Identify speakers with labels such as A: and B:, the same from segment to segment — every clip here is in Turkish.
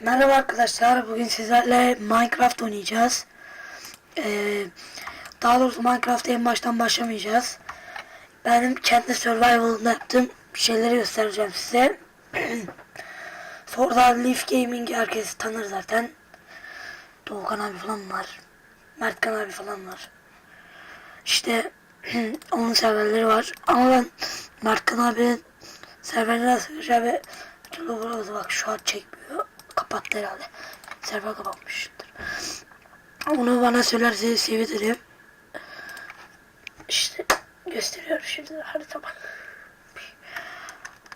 A: Merhaba arkadaşlar. Bugün sizlerle Minecraft oynayacağız. Ee, daha doğrusu Minecraft'a en baştan başlamayacağız. Benim kendi survival'ımda yaptığım şeyleri göstereceğim size. Sonra Leaf Gaming herkes tanır zaten. Doğukan abi falan var. Mertkan abi falan var. İşte onun serverleri var. Ama ben Mertkan abinin serverine nasıl burada bak şu an çekmiyor. Kapattı herhalde. Server kapatmıştır. Onu bana söylerse sevinirim. İşte gösteriyor şimdi haritama.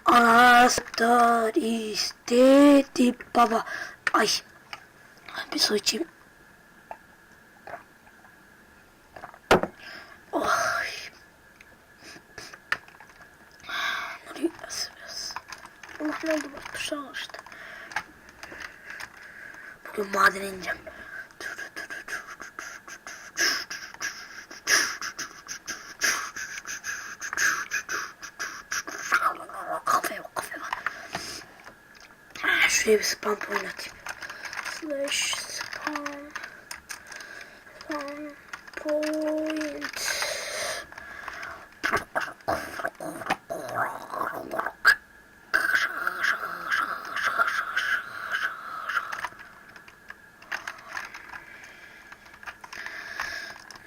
A: Anastar istedi baba. Ay. Bir su içeyim. Oy. Nereye? Allah ne oldu bak tuşa alıştı. Bugün madene ineceğim. Kafe yok kafe var. Ah, Şuraya bir spam point atayım. Slash spam spam point.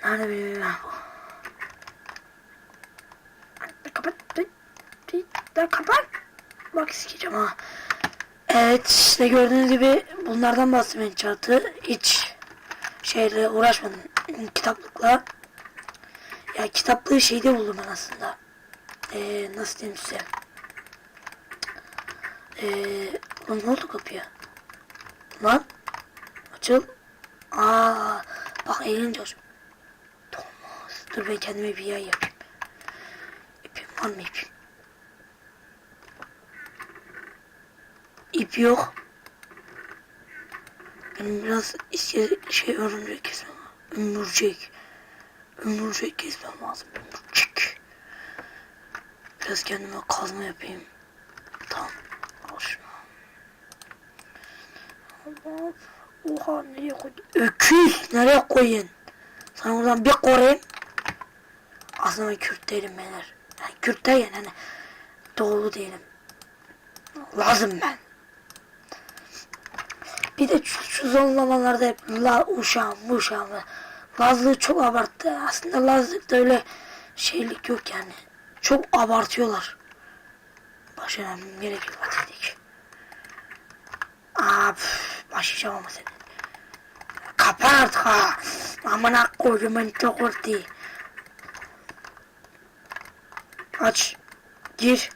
A: Nerede evim? Kapat. Da kapat. Bak sikeceğim ha. Evet işte gördüğünüz gibi bunlardan bahsetmeye çatı. Hiç şeyle uğraşmadım. Kitaplıkla. Ya kitaplığı şeyde buldum ben aslında. Ee, nasıl diyeyim size. Ee, lan ne oldu kapıya? Lan açıl. Aa, bak eğlenince aç. Dur ben kendime bir yay yapayım. İpim var mı ipim? İp yok. Benim biraz iske şey örümcek kesmem lazım. Ömürcek. Ömürcek kesmem lazım. Ömürcek. Biraz kendime kazma yapayım. Tamam. Al şunu. Oha nereye koydun? Öküz nereye koyun? Sana oradan bir koruyayım. Aslında Kürt değilim beyler. Yani Kürt değil yani. Doğulu değilim. Lazım ben. Bir de şu, şu son zamanlarda hep la uşağım uşağım. Lazlığı çok abarttı. Aslında Lazlıkta öyle şeylik yok yani. Çok abartıyorlar. Başlamam gerekiyor dedik. Aa püf, başlayacağım ama seni. Kapat ha. Amına koydum ben çok ortaya. Aç. Gir.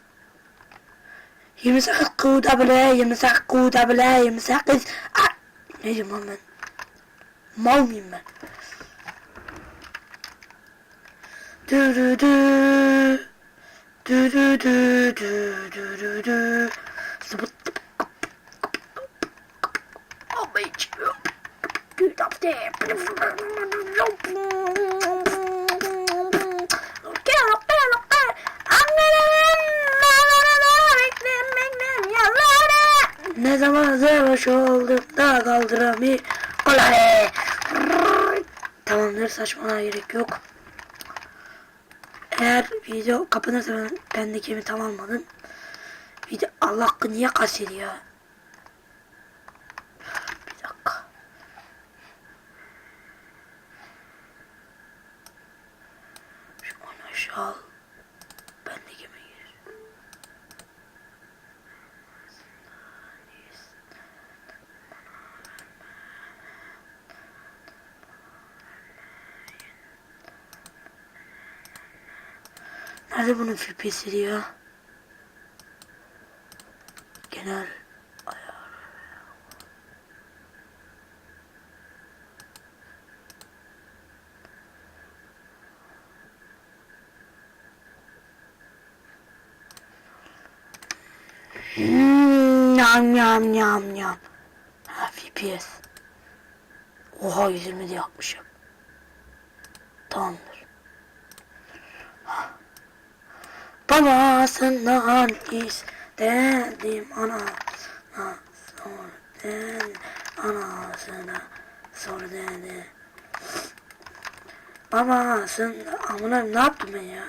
A: 28 kuda bile, 28 kuda bile, 28... Aa! Ne diyeyim lan ben? Mal mıyım ben? Dü dü dü. Dü dü dü. Zıbıt. Ama içiyor. Güdapte. Ne zaman sarhoş oldum da kaldıramı kolay. Tamamdır saçmalama gerek yok. Eğer video kapanırsa ben bendekimi tam almadım. Video Allah hakkı niye kasediyor? Bir dakika. Şu onu. Bendekime gir. Nerede bunun FPS'i ya? Genel ayar. Hmm, nyam nyam nyam. Ha FPS. Oha 120 de yapmışım. Tamamdır. Babasından istedim ana. Ha, sonra sen anasına sor dedi. Babasın amına ne yaptım ben ya?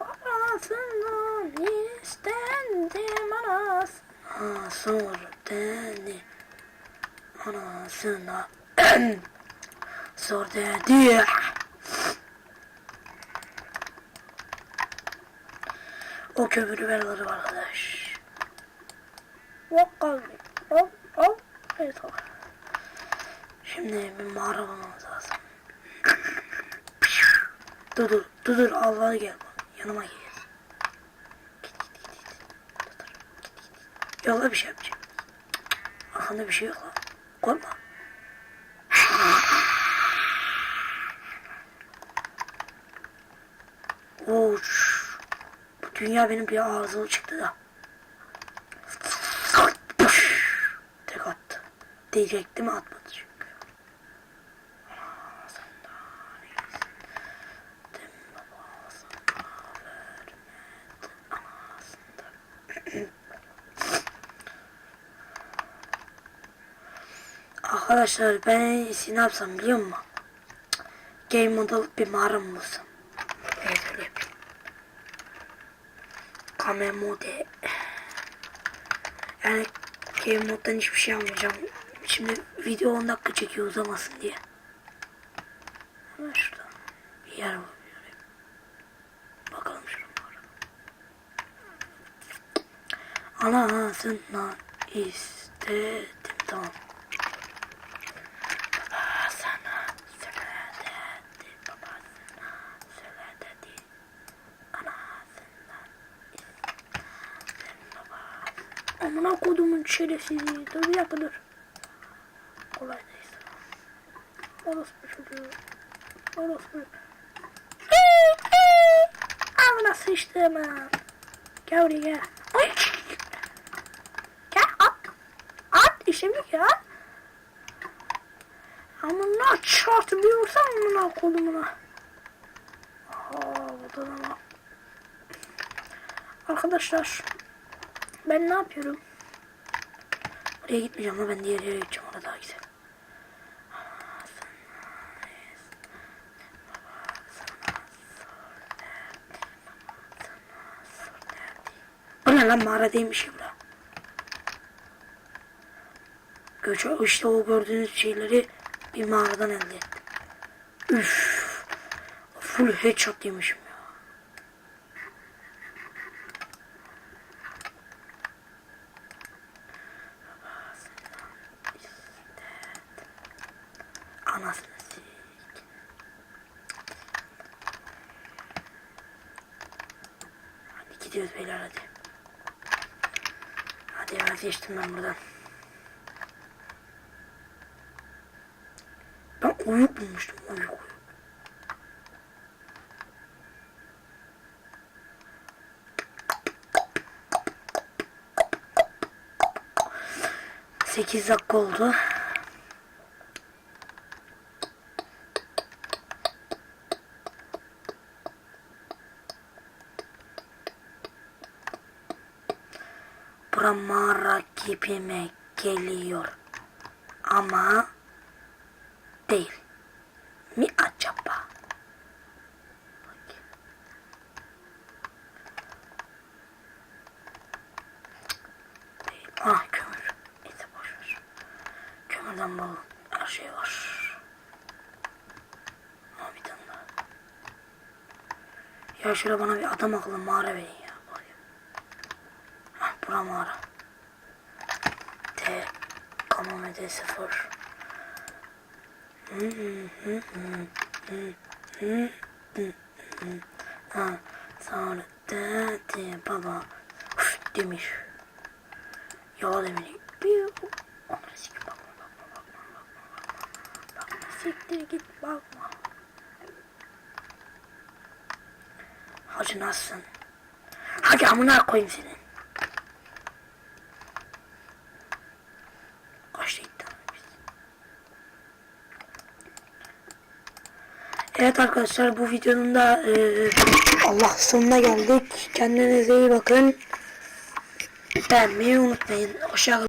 A: Babasından istendim anas. Ha sor dedi. Anasına sor dedi. O kömürü ver alırım arkadaş. Hop kaldı. Hop hop. Evet tamam. Şimdi bir mağara bulmamız lazım. dur dur dur dur Allah'a gel bak. Yanıma gel. Yok lan bir şey yapacağım. Arkanda bir şey yok lan. Korkma. Uç. Bu dünya benim bir ağzıma çıktı da. Tek attı. Diyecekti mi atmadı çünkü. Arkadaşlar ben en iyisi ne yapsam biliyor musun? Game moda bir mağara mı? Evet öyle yapayım. Kame mode. Yani game moddan hiçbir şey almayacağım. Şimdi video 10 dakika çekiyor uzamasın diye. Hemen şurada bir yer buluyorum. Bakalım şuraya. Anasından istedim. Tamam. Baba sana söyle dedi. Baba sana söyle dedi. Anasından istedim baba. Amına kodumun şerefsizi. Dur bir dakika dur. Kolay değil. Orospu çocuğu. Orospu. Amına sıçtım ha. Gel buraya gel. Ay. Gel at. At işimi ya. Amına çarptı bir vursam amına kolumuna. Aa bu da ama. Arkadaşlar ben ne yapıyorum? Oraya gitmeyeceğim ama ben diğer yere gideceğim orada daha güzel. Bu ne lan mağara değilmiş ya bura. Göç işte o gördüğünüz şeyleri bir mağaradan elde ettim. Üf. Full headshot yemişim ya. Gidiyoruz beyler hadi. Hadi vazgeçtim ben buradan. Ben uyuk bulmuştum uyuk. Sekiz dakika oldu. Bura mağara gibime geliyor. Ama değil. Mi acaba? Ah kömür. Neyse boşver. Kömürden bol her şey var. Tane daha. Ya şöyle bana bir adam akıllı mağara verin ya. Bakayım. Ah bura mağara. T. Kamomede sıfır. Ha, sonra dedi baba Üf, demiş. Ya demiş. Bir onları sikip bakma bakma bakma bakma bakma. Siktir git bakma. Hacı nasılsın? Hacı amına koyayım senin. Evet arkadaşlar bu videonun da e, Allah sonuna geldik. Kendinize iyi bakın. Beğenmeyi unutmayın. Hoşçakalın.